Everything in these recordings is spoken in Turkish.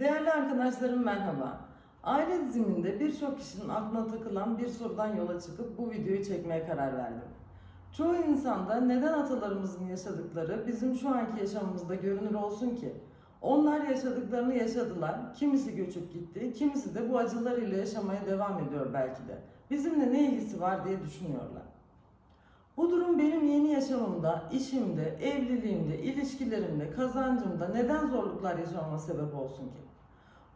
Değerli arkadaşlarım merhaba. Aile diziminde birçok kişinin aklına takılan bir sorudan yola çıkıp bu videoyu çekmeye karar verdim. Çoğu insanda neden atalarımızın yaşadıkları bizim şu anki yaşamımızda görünür olsun ki? Onlar yaşadıklarını yaşadılar, kimisi göçüp gitti, kimisi de bu acılarıyla yaşamaya devam ediyor belki de. Bizimle ne ilgisi var diye düşünüyorlar. Bu durum benim yeni yaşamımda, işimde, evliliğimde, ilişkilerimde, kazancımda neden zorluklar yaşamama sebep olsun ki?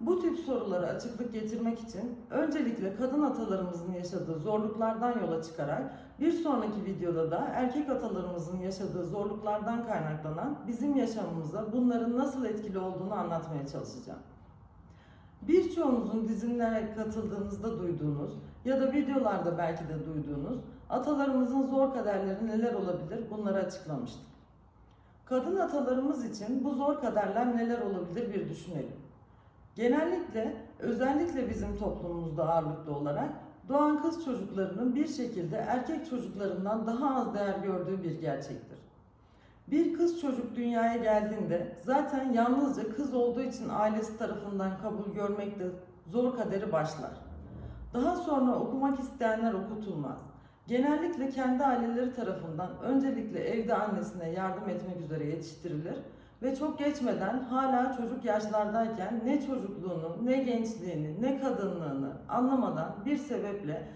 Bu tip sorulara açıklık getirmek için öncelikle kadın atalarımızın yaşadığı zorluklardan yola çıkarak bir sonraki videoda da erkek atalarımızın yaşadığı zorluklardan kaynaklanan bizim yaşamımıza bunların nasıl etkili olduğunu anlatmaya çalışacağım. Birçoğunuzun dizimlere katıldığınızda duyduğunuz ya da videolarda belki de duyduğunuz atalarımızın zor kaderleri neler olabilir bunları açıklamıştık. Kadın atalarımız için bu zor kaderler neler olabilir bir düşünelim. Genellikle özellikle bizim toplumumuzda ağırlıklı olarak doğan kız çocuklarının bir şekilde erkek çocuklarından daha az değer gördüğü bir gerçektir. Bir kız çocuk dünyaya geldiğinde zaten yalnızca kız olduğu için ailesi tarafından kabul görmekte zor kaderi başlar. Daha sonra okumak isteyenler okutulmaz. Genellikle kendi aileleri tarafından öncelikle evde annesine yardım etmek üzere yetiştirilir ve çok geçmeden hala çocuk yaşlardayken ne çocukluğunu, ne gençliğini, ne kadınlığını anlamadan bir sebeple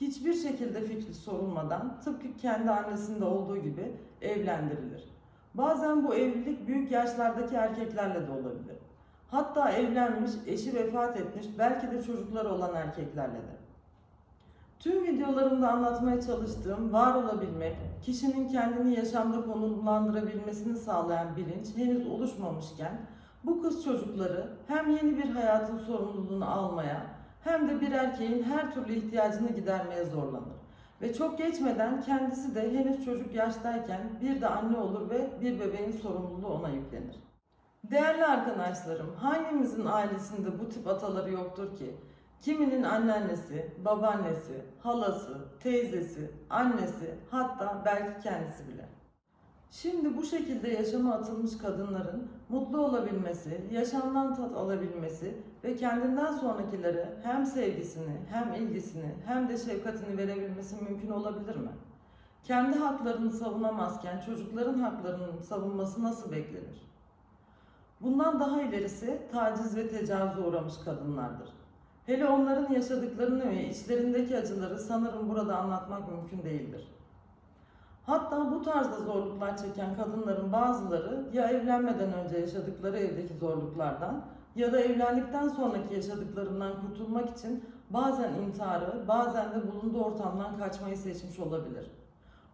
hiçbir şekilde fikri sorulmadan tıpkı kendi annesinde olduğu gibi evlendirilir. Bazen bu evlilik büyük yaşlardaki erkeklerle de olabilir. Hatta evlenmiş, eşi vefat etmiş, belki de çocukları olan erkeklerle de. Tüm videolarımda anlatmaya çalıştığım var olabilmek, kişinin kendini yaşamda konumlandırabilmesini sağlayan bilinç henüz oluşmamışken bu kız çocukları hem yeni bir hayatın sorumluluğunu almaya hem de bir erkeğin her türlü ihtiyacını gidermeye zorlanır. Ve çok geçmeden kendisi de henüz çocuk yaştayken bir de anne olur ve bir bebeğin sorumluluğu ona yüklenir. Değerli arkadaşlarım, hangimizin ailesinde bu tip ataları yoktur ki? Kiminin anneannesi, babaannesi, halası, teyzesi, annesi, hatta belki kendisi bile. Şimdi bu şekilde yaşama atılmış kadınların mutlu olabilmesi, yaşamdan tat alabilmesi ve kendinden sonrakilere hem sevgisini, hem ilgisini, hem de şefkatini verebilmesi mümkün olabilir mi? Kendi haklarını savunamazken çocukların haklarının savunması nasıl beklenir? Bundan daha ilerisi taciz ve tecavüze uğramış kadınlardır. Hele onların yaşadıklarını ve içlerindeki acıları sanırım burada anlatmak mümkün değildir. Hatta bu tarzda zorluklar çeken kadınların bazıları ya evlenmeden önce yaşadıkları evdeki zorluklardan ya da evlendikten sonraki yaşadıklarından kurtulmak için bazen intiharı, bazen de bulunduğu ortamdan kaçmayı seçmiş olabilir.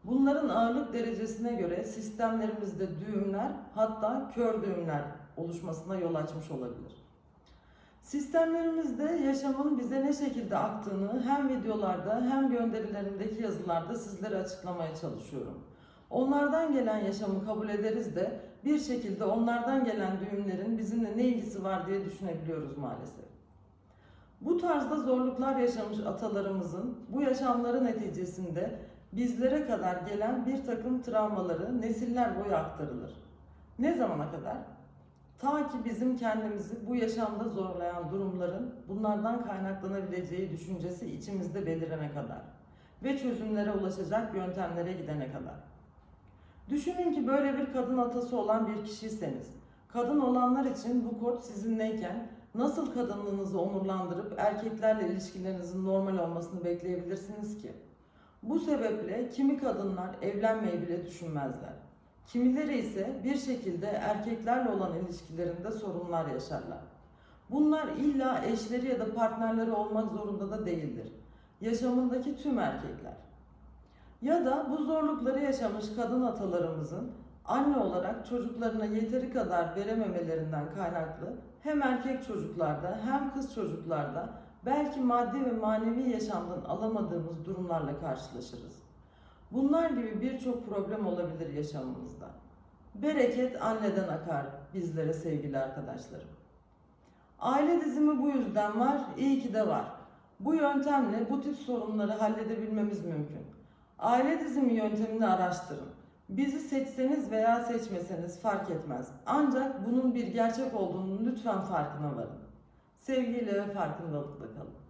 Bunların ağırlık derecesine göre sistemlerimizde düğümler, hatta kör düğümler oluşmasına yol açmış olabilir. Sistemlerimizde yaşamın bize ne şekilde aktığını hem videolarda hem gönderilerimdeki yazılarda sizlere açıklamaya çalışıyorum. Onlardan gelen yaşamı kabul ederiz de bir şekilde onlardan gelen düğümlerin bizimle ne ilgisi var diye düşünebiliyoruz maalesef. Bu tarzda zorluklar yaşamış atalarımızın bu yaşamları neticesinde bizlere kadar gelen bir takım travmaları nesiller boyu aktarılır. Ne zamana kadar? Ta ki bizim kendimizi bu yaşamda zorlayan durumların bunlardan kaynaklanabileceği düşüncesi içimizde belirene kadar ve çözümlere ulaşacak yöntemlere gidene kadar. Düşünün ki böyle bir kadın atası olan bir kişiyseniz, kadın olanlar için bu kod sizinleyken nasıl kadınlığınızı onurlandırıp erkeklerle ilişkilerinizin normal olmasını bekleyebilirsiniz ki? Bu sebeple kimi kadınlar evlenmeyi bile düşünmezler. Kimileri ise bir şekilde erkeklerle olan ilişkilerinde sorunlar yaşarlar. Bunlar illa eşleri ya da partnerleri olmak zorunda da değildir. Yaşamındaki tüm erkekler. Ya da bu zorlukları yaşamış kadın atalarımızın anne olarak çocuklarına yeteri kadar verememelerinden kaynaklı hem erkek çocuklarda hem kız çocuklarda belki maddi ve manevi yaşamdan alamadığımız durumlarla karşılaşırız. Bunlar gibi birçok problem olabilir yaşamımızda. Bereket anneden akar bizlere sevgili arkadaşlarım. Aile dizimi bu yüzden var, iyi ki de var. Bu yöntemle bu tip sorunları halledebilmemiz mümkün. Aile dizimi yöntemini araştırın. Bizi seçseniz veya seçmeseniz fark etmez. Ancak bunun bir gerçek olduğunu lütfen farkına varın. Sevgiyle ve farkındalıkla kalın.